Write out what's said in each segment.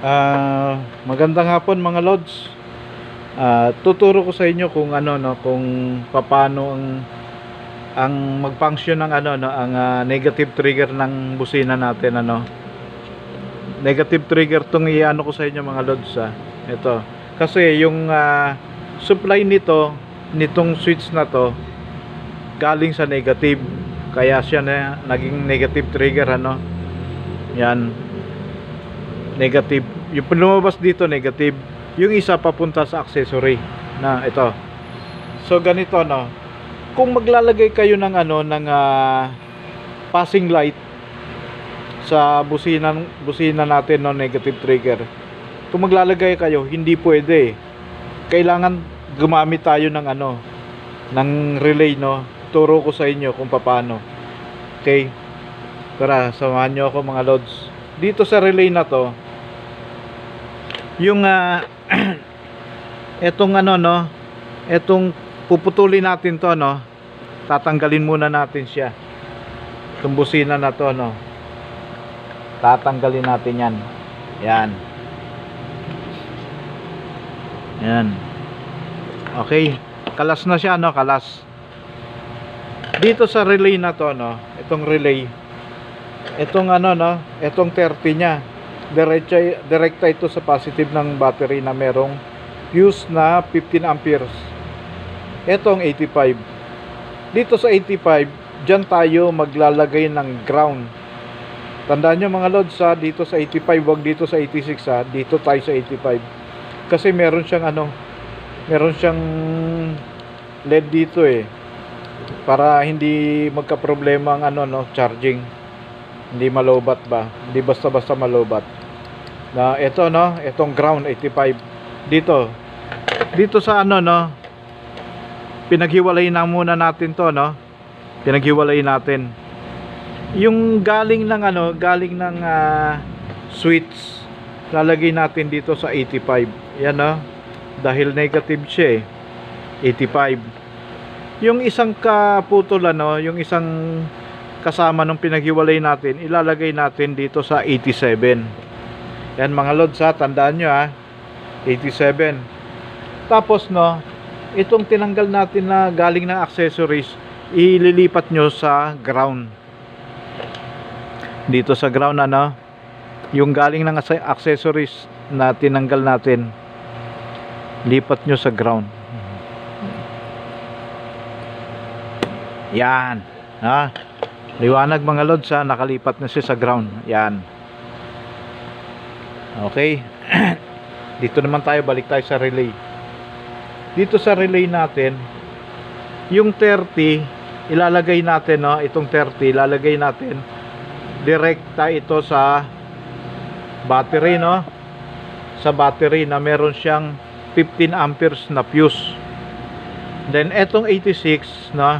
Ah, magandang hapon mga lods. Ah, tuturo ko sa inyo kung ano no, kung paano ang ang mag-function ng ano no, ang ah, negative trigger ng busina natin ano. Negative trigger tong iano ko sa inyo mga lods ah. Ito. Kasi yung ah, supply nito nitong switch na to galing sa negative. Kaya siya na naging negative trigger ano. Yan negative. Yung lumabas dito negative. Yung isa papunta sa accessory na ito. So ganito no. Kung maglalagay kayo ng ano ng ah, passing light sa busina busina natin no negative trigger. Kung maglalagay kayo, hindi pwede. Kailangan gumamit tayo ng ano ng relay no. Turo ko sa inyo kung paano. Okay? Tara, samahan nyo ako mga lods. Dito sa relay na to, yung ah, etong ano no etong puputulin natin to no tatanggalin muna natin siya. Itong busina na to no tatanggalin natin yan. Yan. Yan. Okay kalas na siya no kalas. Dito sa relay na to no itong relay itong ano no itong 30 nya diretsa direkta ito sa positive ng battery na merong fuse na 15 amperes. Etong 85 dito sa 85 dyan tayo maglalagay ng ground. Tandaan nyo mga lods ha dito sa 85 wag dito sa 86 ha dito tayo sa 85 kasi meron siyang ano meron siyang LED dito eh para hindi magka problema ang ano no charging. Hindi malobat ba? Hindi basta basta malobat na ito no? Itong ground 85 dito. Dito sa ano no? Pinaghiwalay na muna natin to no? Pinaghiwalay natin. Yung galing ng ano galing ng ah, switch lalagay natin dito sa 85 yan no? Dahil negative siya eh. 85 yung isang kaputol ano yung isang kasama nung pinaghiwalay natin ilalagay natin dito sa 87 yan mga lods ha tandaan nyo ha. 87 tapos no itong tinanggal natin na galing ng accessories ililipat nyo sa ground. Dito sa ground ano yung galing ng acce- accessories na tinanggal natin lipat nyo sa ground. Yan ha. Liwanag mga lods ha nakalipat na siya sa ground. Yan okay. Dito naman tayo balik tayo sa relay. Dito sa relay natin yung 30 ilalagay natin no? Itong 30 ilalagay natin direkta ito sa battery no? Sa battery na meron siyang 15 amperes na fuse. Then etong 86 no?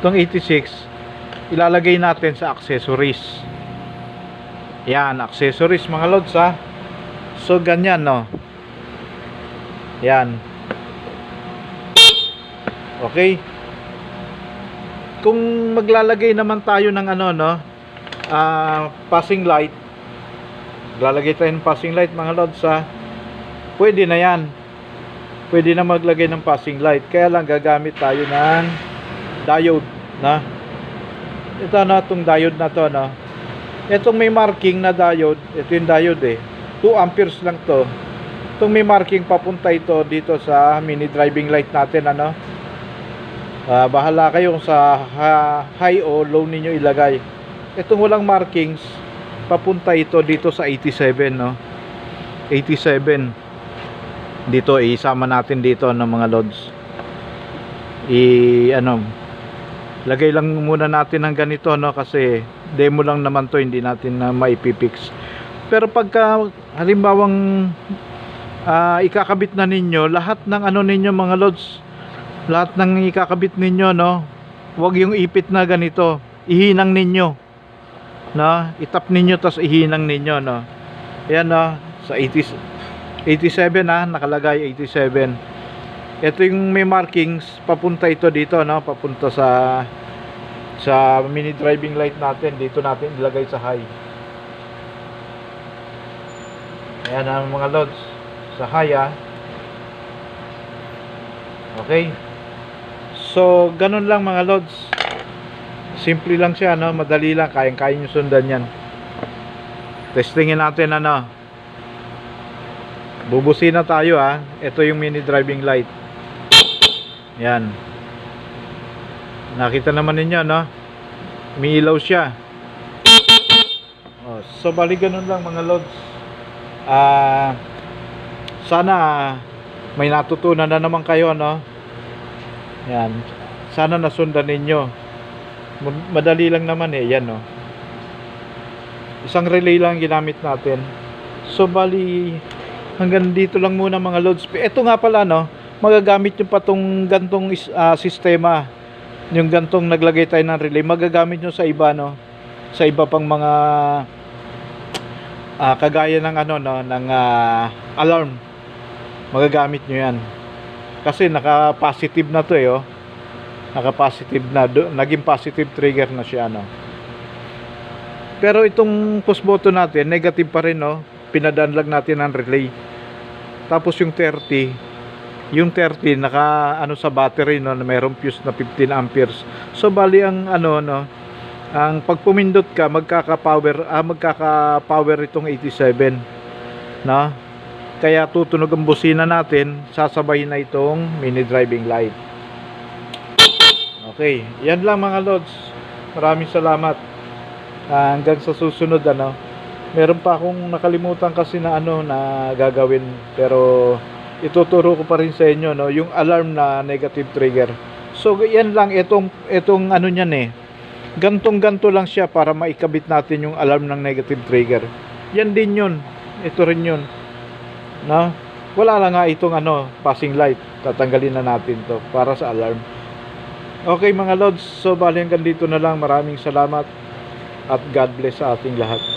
Itong 86 ilalagay natin sa accessories yan accessories mga lods ha. So ganyan no. Yan. Okay. Kung maglalagay naman tayo ng ano no ah, passing light lalagay tayo ng passing light mga lods ha. Pwede na yan. Pwede na maglagay ng passing light. Kaya lang gagamit tayo ng diode na. Ito na itong diode na to no itong may marking na diode ito yung diode eh. 2 amperes lang to. Itong may marking papunta ito dito sa mini driving light natin ano? Ah, bahala kayo kung sa high o low ninyo ilagay. Itong walang markings papunta ito dito sa 87 no? 87 dito isama natin dito ng mga loads i ano lagay lang muna natin ng ganito no? Kasi demo lang naman to hindi natin na maipipix. Pero pagka halimbawang ah, ikakabit na ninyo lahat ng ano ninyo mga loads lahat ng ikakabit ninyo no? Wag yung ipit na ganito. Ihinang ninyo no? Itap ninyo tas ihinang ninyo no? Yan no? Sa 80 87 ha nakalagay 87 ito yung may markings papunta ito dito no papunta sa sa mini driving light natin dito natin ilagay sa high Ayan ang mga lods sa haya. Okay. So, ganun lang mga lods. Simple lang siya, no? Madali lang. Kayang-kaya nyo sundan yan. Testingin natin, ano? Bubusin na tayo, ha? Ito yung mini driving light. Yan. Nakita naman ninyo, no? Umiilaw siya. Oh, so, bali ganun lang mga lods. Ah... sana may natutunan na naman kayo, no? Yan. Sana nasundan ninyo. Ma- Madali lang naman eh, yan, no? Isang relay lang ginamit natin. So, bali, hanggang dito lang muna mga loads. Ito nga pala, no? Magagamit nyo pa tong gantong ah, sistema. Yung gantong naglagay tayo ng relay. Magagamit nyo sa iba, no? Sa iba pang mga ah, kagaya ng ano, no? Ng ah, alarm magagamit nyo yan kasi naka positive na to eh oh. naka positive na do, naging positive trigger na siya no pero itong push button natin negative pa rin no pinadaan lang natin ang relay tapos yung 30 yung 30 naka ano sa battery no na mayroong fuse na 15 amperes so bali ang ano no ang pag pumindot ka magkaka-power ah, magkaka-power itong 87 no kaya tutunog ang busina natin, sasabay na itong mini driving light. Okay, yan lang mga lods. Maraming salamat. Ah, hanggang sa susunod ano. Meron pa akong nakalimutan kasi na ano na gagawin pero ituturo ko pa rin sa inyo no, yung alarm na negative trigger. So yan lang itong itong ano niyan eh. Gantong ganto lang siya para maikabit natin yung alarm ng negative trigger. Yan din yun. Ito rin yun no? Wala lang nga itong ano, passing light. Tatanggalin na natin to para sa alarm. Okay mga lods, so bali hanggang dito na lang. Maraming salamat at God bless sa ating lahat.